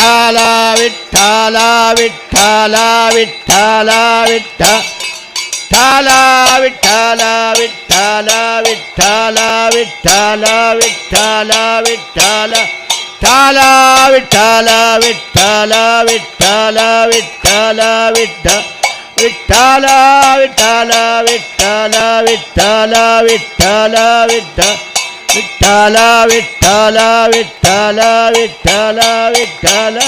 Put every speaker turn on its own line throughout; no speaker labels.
விட்டாலா விட்டாலா விட்டாலா விட்டாலா விட்டா விட்டாலா விட்டாலா விட்டாலா விட்டாலா விட்டாலா விட்டாலா விட்டாலா தாலா விட்டாலா விட்டாலா விட்டாலா விட்டாலா விட்டா விட்டாலா விட்டாலா விட்டாலா விட்டாலா விட்டாலா விட்டா విఠాల విఠాల విఠాల విఠాల విఠాల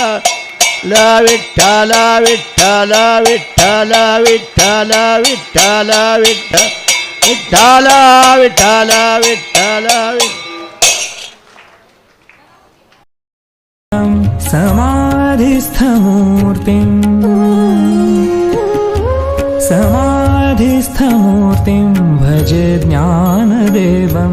లా విఠాల విఠాల విఠాల విఠాల విఠాల విఠ
విఠాల విఠాల విఠాల సమాధిస్థమూర్తిం సమాధిస్థమూర్తిం భజ జ్ఞానదేవం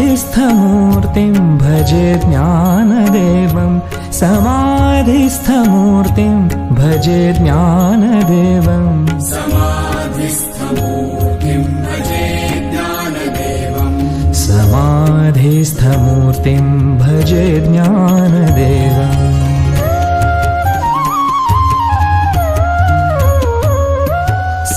समाधिस्थमूर्तिं भज ज्ञानदेवं। समाधिस्थमूर्तिं भज ज्ञानदेवम् समाधिस्थमूर्तिं भज ज्ञानदेवम्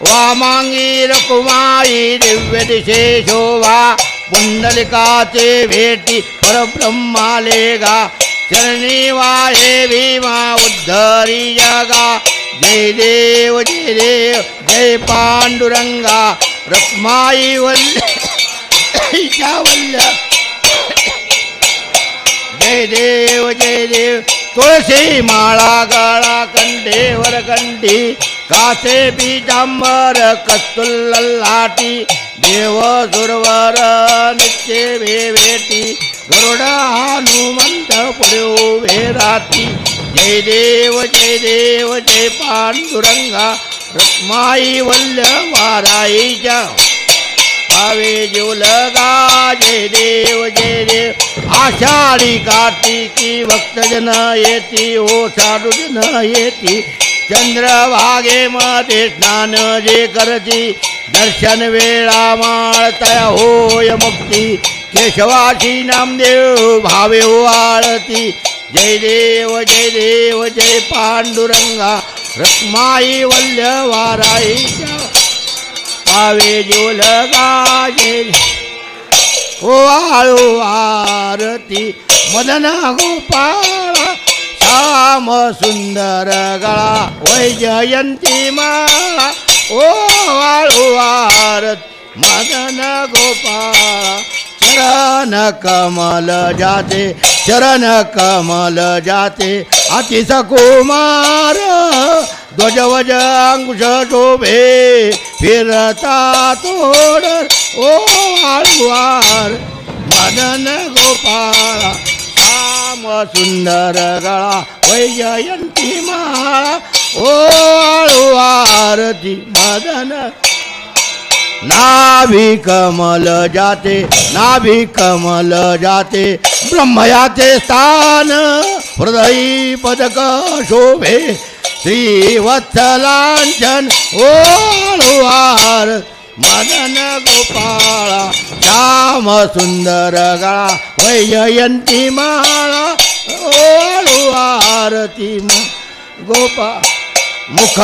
வாமாங்கீரகுமாரி திவ்யதிசேஷோ வா புண்டலிகா தே வேட்டி பரபிரம்மாலேகா சரணிவா தேவிமா உத்தரியாகா ஜெய் தேவ ஜெய் தேவ் ஜெய் பாண்டுரங்கா ரத்மாயி வல்ல ஜெய் தேவ ஜெய் தேவ் ತುಳಸಿ ಮಾಳಾಗಳ ಕಂಡೇವರ ಕಂಡಿ ಕಾಸೆ ಬೀಜಾಂಬರ ಕಸ್ತುಲ್ಲಲ್ಲಾಟಿ ದೇವ ಸುರವರ ನಿತ್ಯವೇ ವೇಟಿ ಗರುಡ ಹನುಮಂತ ಪುರುವೇ ರಾತಿ ಜಯ ದೇವ ಜಯ ದೇವ ಜಯ ಪಾಂಡುರಂಗ ರಕ್ಮಾಯಿ ವಲ್ಯ ವಾರಾಯಿ ಜ भावे जीवलगा जय देव जय देव। आषाढी कार्तिकी भक्तजन येती हो ओ साधुजन येती। चंद्रभागेमध्ये स्नान जे करती दर्शन वेळा माळतया होय मुक्ती। केशवाशी नामदेव भावे हो आळती जय देव जय देव जय पांडुरंगा। रत्माई वल्लवाराई पावे जोल गाजे. वाळू आरती मदन गोपाळा श्याम सुंदर गळा वैजयंती माळा. ओ वाळू आरत मदन गोपाळा चरण कमल जाते चरण कमल जाते अतिस कुमार ध्वजवज अंकुश शोभे फिरता तोड ओ आळवार मदन गोपाळा श्याम सुंदर गळा वैजयंती माळा. ओ आळवारती मदन. नाभी कमल जाते नाभी कमल जाते ब्रह्मयाचे स्थान. हृदयी पदक शोभे श्रीवत्थलांचन ओळवार मदन गोपाळा श्याम सुंदर गळा वैजयंती माळा ओळवारती गोपा मुख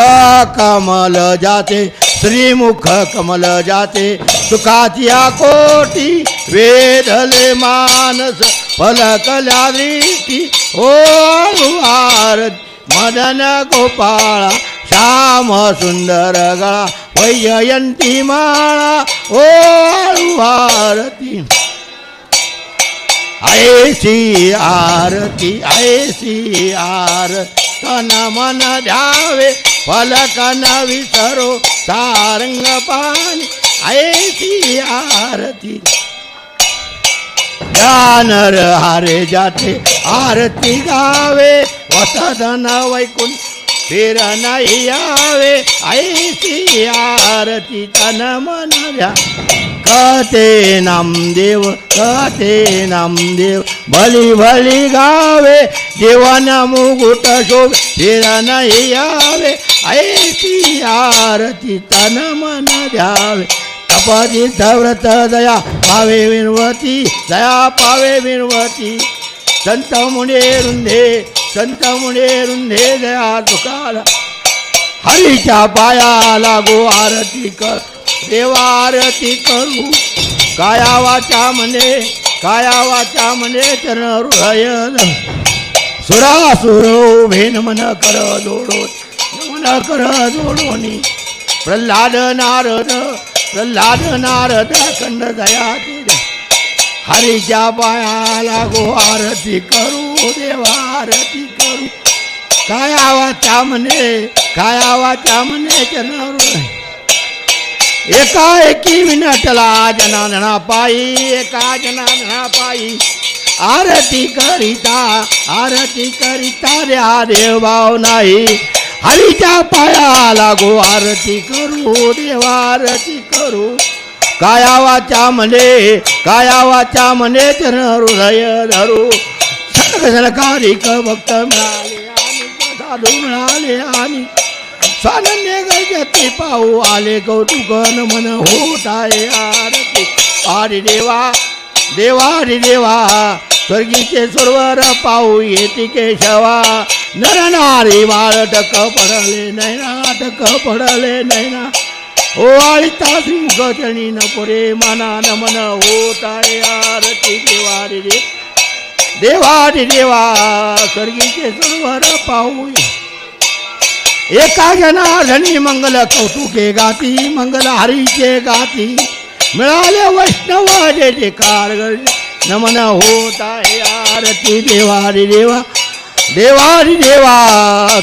कमल जाते श्रीमुख कमल जाते सुखातिया कोटी वेधले मानस फलकल्या दृष्टी ओळवार मदन गोपाळा श्याम सुंदर गळा वैजयंती माळा ओळवारती ऐसी आरती ऐसी आर तन मन द्यावे फलक न विसरो सारंग पाणी ऐसी आरती हारे जाते आरती गावे वसधन वैकुंठ फिर नाही यावे ऐसी आरती तन मन कते नामदेव कते नामदेव भली भली गावे जीवन मुकुट शोभ फिर नाही यावे ऐसी आरती तन मन द्यावे व्रत दया पावे विनवती दया पावे विनवती. संत मुने रुंधे संत मुने रुंधे दया तुकाला हरीच्या पाया लागो आरती कर देवा आरती करू. काया वाचा म्हणे काया वाचा म्हणे चरण हृदय सुरासुर भेन मन कर जोडो मन कर जोडोनी प्रल्हाद नारद प्रल्हाद नारद खंड दया हरीच्या पाया लागो आरती करू देवा आरती करू। काया त्या म्हणे काया त्या म्हणे चरण हृदय एका एकी विनटला जनाधना पायी एका जनाधना पायी। आरती करिता आरती करिता द्या देव भाव नाही। हरीच्या पाया लागो आरती करू देवा आरती करू. काया वाचा म्हणे काया वाचा म्हणे चरण हृदय धरू. सनक सनकारिक भक्त मिळाले आणि साधू मिळाले आणि स्वानंद गजती पाहू आले. कौतुक मन होत आहे आरती. आरे देवा देवा रे देवा. स्वर्गीचे सुरवर पाहू येते केशवा. नर नारी बाळटक पडले नैनाटक पडले नैना. ओ आळीता श्रीमुख न पुरे मना नमन हो आहे आरती देवारी रे. देवा रे देवा स्वर्गीचे सुरवर पाहू एका जनार्धनी मंगल कौतुके गाती मंगल हरीचे गाती. मिळाले वैष्णव जे जे कारगळ नमन होत आहे आरती देवारी देवा देवारी देवा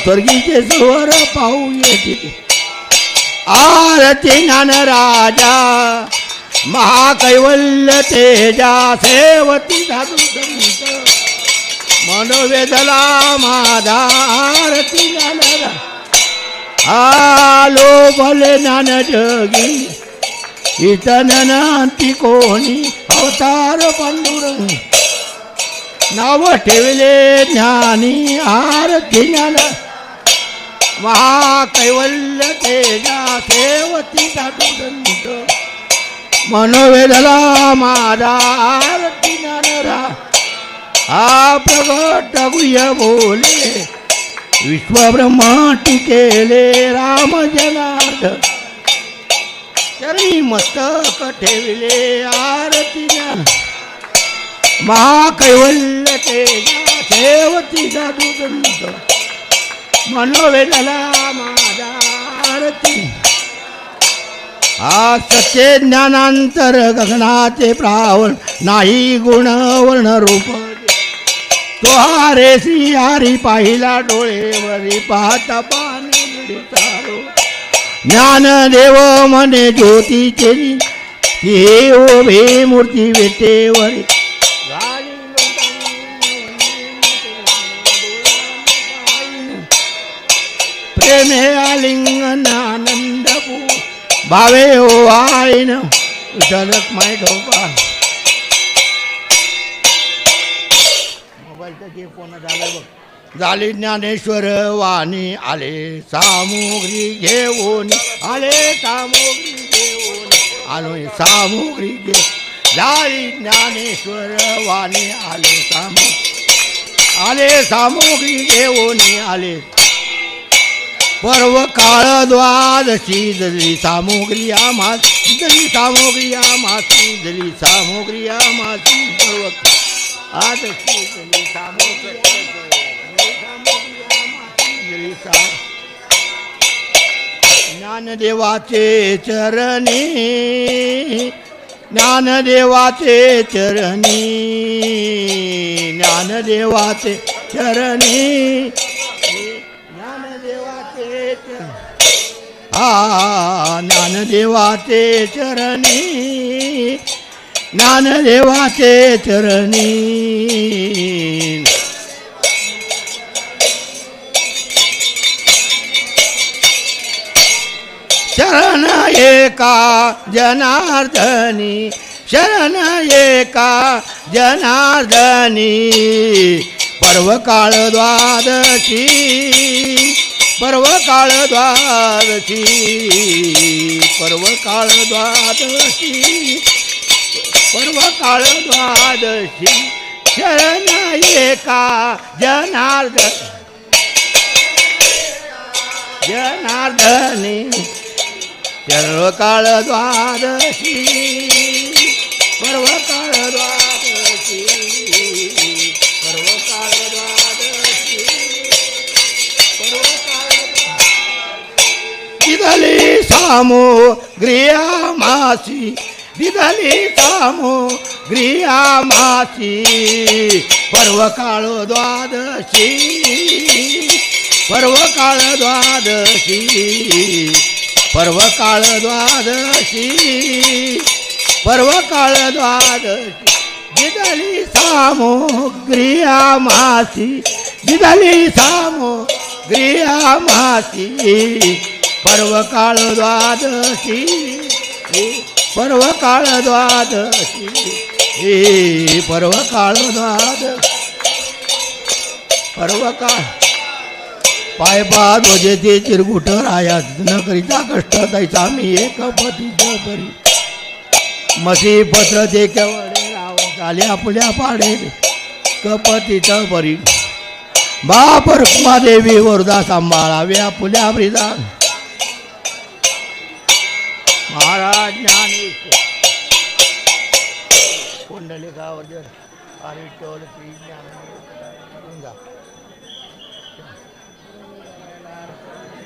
स्वर्गीचे सरोवर पाहू येते आरती ज्ञान राजा महाकैवल्य तेजा सेवती धातू संत. मनोवेदला माझा आरती ज्ञान आलो भले ज्ञान जगी इतन कोणी अवतार पांडुरंग नाव ठेवले ज्ञानी आरती ज्ञान महाकैवल्य तेजा सेवती साधुदंत मनोवेदला माझा आरती ज्ञान रा हा प्रगट गुह्य बोले विश्वब्रह्माटी केले राम जनार्द चरणी मस्तक ठेवले आरती ज्ञान महाकैवल्य तेजा सेवती साधुदंत मनोवेदला माझा आरती. हा सच्चे ज्ञानांतर गगनाचे प्रावण नाही गुण वर्ण रूप. तो हा रे श्री हरी पाहिला डोळेवरी पाहता पाणी घडी चालो ज्ञानदेव मने ज्योतीचे हे उभे मूर्ती विटेवर प्रेमे आलिंगन आनंद भावे हो आईन विठ्ठलक माय ढोपा मोबाईलचं जे फोन झालं बघ. झाली ज्ञानेश्वर वाणी आले सामुग्री घेऊन आले सामुग्री घेऊन आलो सामुग्री घे झाली ज्ञानेश्वर वाणी आले सामू आले सामुग्री घेऊन आले. पर्व काळ द्वादशी दली सामुग्री आम्हा दली सामुग्री आम्हा दली सामुग्री आम्हा पर्व आदशी दली सामुग्री ज्ञानदेवाचे चरणी ज्ञानदेवाचे चरणी ज्ञानदेवाचे चरणी ज्ञानदेवाचे आ ज्ञानदेवाचे चरणी ज्ञानदेवाचे चरणी. शरण एका जनार्दनी शरण एका जनार्दनी पर्वकाळ द्वादशी पर्वकाळ द्वादशी पर्वकाळ द्वादशी पर्वकाळ द्वादशी शरण एका जनार्दन जनार्दनी सर्व काळ द्वादशी सर्व काळ द्वादशी सर्व काळ द्वादशी सर्व काळ दिदली सामो मासी दिदली सामो गृहामासी पर्व काळ द्वादशी पर्व काळ द्वादशी पर्व काळ द्वादशी पर्व काळ द्वादशी दिदली ग्रिया मासी दिदली ग्रिया मासी पर्व काळ द्वादशी पर्व काळ द्वादशी हे पर्व काळ द्वादशी पर्व काळ पाय पाद वजे ते चिरगुट राया न करिता कष्ट तैसा मी एक पती परी मसी पत्र ते केवळे राव झाले आपल्या पाडे. कपतीच परी. बाप रुक्मादेवी वरदा सांभाळावे आपल्या ब्रिदा महाराज ज्ञानेश्वर. कुंडलिकावर जर हरिटोल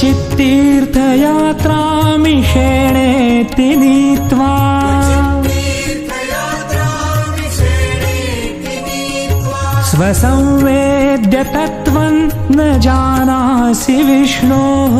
क्वचित् तीर्थयात्रामिति विषेणेति नीत्वा स्वसंवेद्य तत्त्वं न जानासि विष्णोः